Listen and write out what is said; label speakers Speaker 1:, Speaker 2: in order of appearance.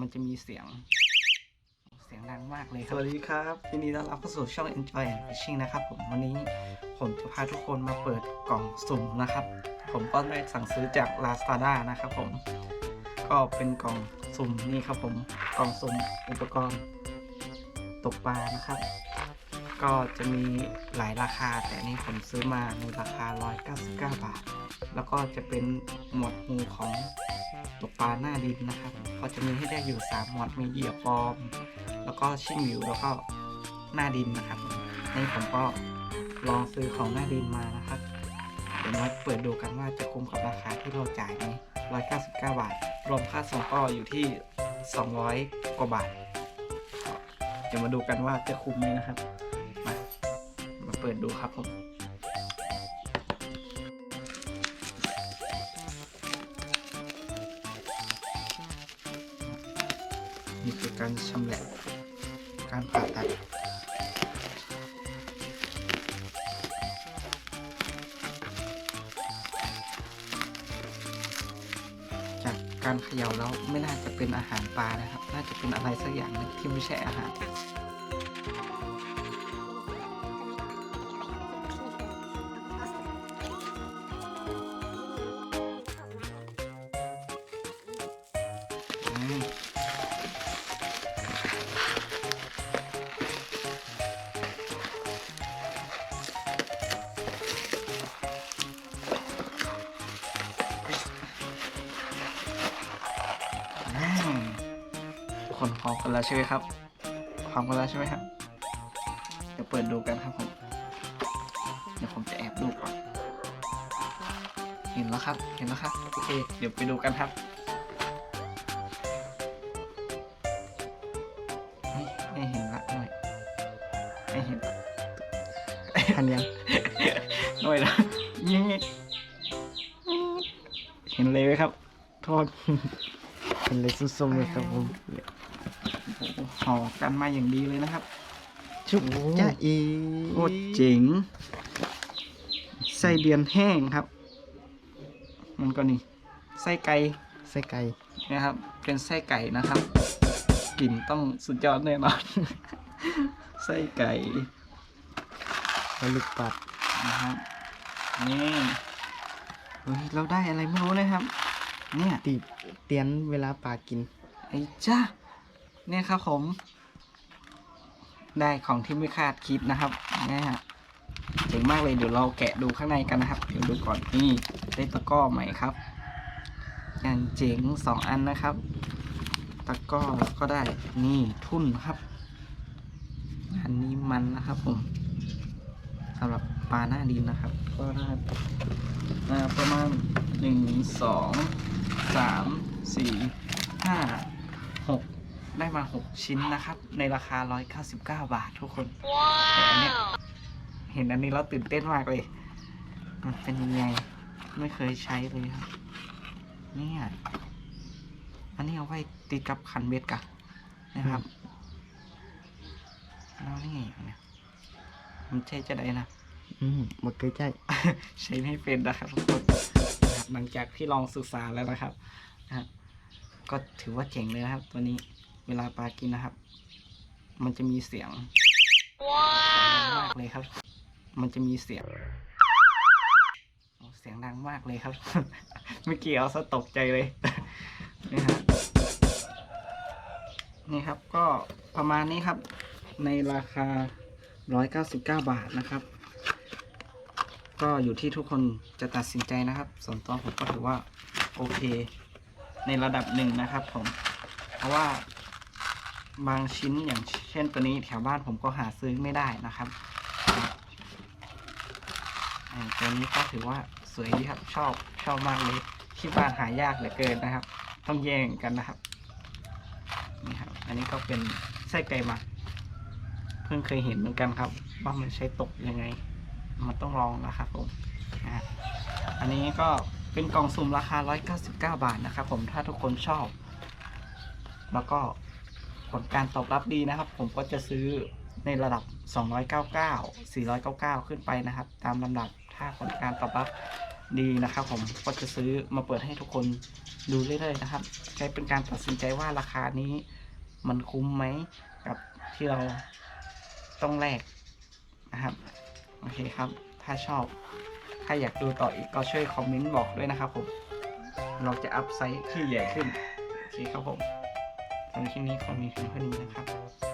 Speaker 1: มันจะมีเสียง เสียงดังมากเลยครับ สวัสดีครับยินดีต้อนรับเข้าสู่ช่อง Enjoy and Fishing นะครับผมวันนี้ผมจะพาทุกคนมาเปิดกล่องสุ่มนะครับ ผมก็ได้สั่งซื้อจาก Lazada นะครับผม ก็เป็นกล่องสุ่มนี่ครับผมกล่องสุ่มอุปกรณ์ตกปลานะครับ ก็จะมีหลายราคาแต่นี่ผมซื้อมาในราคา 199 บาท แล้วก็จะเป็นหมวดหมู่ของตกปลาหน้าดินนะครับ เขาจะมีให้ได้อยู่ 3 หมวด มีเหยื่อปลอม แล้วก็ชิ่งหวิว แล้วก็หน้าดินนะครับ นี่ผมก็ลองซื้อของหน้าดินมานะครับ เดี๋ยวมาเปิดดูกันว่าจะคุ้มกับราคาที่เราจ่ายไหม199 บาท รวมค่าส่งก็อยู่ที่ 200 กว่าบาท เดี๋ยวมาดูกันว่าจะคุ้มไหมนะครับ มา มาเปิดดูครับผม นี่คือการชำแหละการผ่าตัดจากการเขย่าแล้วไม่น่าจะเป็นอาหารปลานะครับ น่าจะเป็นอะไรสักอย่างนึงที่ไม่ใช่อาหาร คนพร้อมกันแล้วใช่ไหมครับพร้อมกันแล้วใช่ไหมครับเดี๋ยวเปิดดูกันครับผมเดี๋ยวผมจะแอบดูก่อนเห็นแล้วครับ เห็นแล้วครับ โอเค เดี๋ยวไปดูกันครับไม่เห็นละหน่อยไม่เห็น
Speaker 2: ทันยัง
Speaker 1: หน่อยละนี่เห็นเลยไหมครับ โทษ
Speaker 2: เป็นเลยส้มๆเลยครับผม
Speaker 1: ห่อกันมาอย่างดีเลยนะครับ
Speaker 2: ชุบจ้าอี
Speaker 1: โคตรเจ๋งไส้เดือนแห้งครับ มันก็นี่ไส้ไก่
Speaker 2: ไส้ไก่
Speaker 1: นะครับ เป็นไส้ไก่นะครับกลิ่นต้องสุดยอดแน่นอนไส้ไก่
Speaker 2: แล้วลูกปัด
Speaker 1: นะครับนี่เฮ้ยเราได้อะไรไม่รู้นะครับ เนี่ย
Speaker 2: ตีเตียนเวลาปลากิน
Speaker 1: ไอ้จ้า เนี่ยครับผม ได้ของที่ไม่คาดคิดนะครับเนี่ยเจ๋งมากเลยเดี๋ยวเราแกะดูข้างในกันนะครับ เดี๋ยวดูก่อนนี่ได้ตะก้อใหม่ครับอย่างเจ๋งสองอันนะครับ ตะก้อก็ได้นี่ทุ่นครับ อันนี้มันนะครับผมสำหรับปลาหน้าดินนะครับ ก็ได้ประมาณหนึ่งสองสามสี่ห้าหก ได้มาหกชิ้นนะครับ ในราคาร้อยเก้าสิบเก้าบาททุกคนแต่อันเนี้ยเห็นอันนี้แล้วตื่นเต้นมากเลย มันเป็นยังไง ไม่เคยใช้เลยครับ เนี่ย อันนี้เอาไว้ติดกับคันเบ็ดกะนะครับ แล้วนี่ไงเนี่ยมันใช่จะได้นะ
Speaker 2: อืมหมดเคยใจ
Speaker 1: ใช้ไม่เป็นนะครับทุกคนนะครับหลังจากที่ลองศึกษาแล้วนะครับนะฮะก็ถือว่าเจ๋งเลยนะครับตัวนี้ เวลาปลากินนะครับ มันจะมีเสียงมากเลยครับ มันจะมีเสียงเสียงดังมากเลยครับ เมื่อกี้เอาซะตกใจเลยนี่ฮะนี่ครับก็ประมาณนี้ครับ ในราคา 199 บาทนะครับ ก็อยู่ที่ทุกคนจะตัดสินใจนะครับ ส่วนตัวผมก็ถือว่าโอเค ในระดับหนึ่งนะครับผม เพราะว่า บางชิ้นอย่างเช่นตัวนี้แถวบ้านผมก็หาซื้อไม่ได้นะครับตัวนี้ก็ถือว่าสวยดีครับชอบชอบมากเลยที่บ้านหายากเหลือเกินนะครับ ต้องแย่งกันนะครับนี่ครับ อันนี้ก็เป็นไส้ไก่หมักเพิ่งเคยเห็นเหมือนกันครับ ว่ามันใช้ตกยังไง มันต้องลองนะครับผมอันนี้ก็เป็นกล่องสุ่มราคา 199 บาทนะครับผมถ้าทุกคนชอบ แล้วก็ ผลการตอบรับดีนะครับ ผมก็จะซื้อในระดับ 299 499 ขึ้นไปนะครับ ตามลำดับถ้าผลการตอบรับดีนะครับ ผมก็จะซื้อมาเปิดให้ทุกคนดูเรื่อยๆนะครับใช้เป็นการตัดสินใจว่าราคานี้มันคุ้มไหมกับที่เราต้องแลกนะครับโอเคครับ ถ้าชอบ ถ้าอยากดูต่ออีกก็ช่วยคอมเมนต์บอกด้วยนะครับผม เราจะอัพไซส์ที่ใหญ่ขึ้น โอเคครับผม สำหรับคลิปนี้ขอมีเพียงเท่านี้นะครับ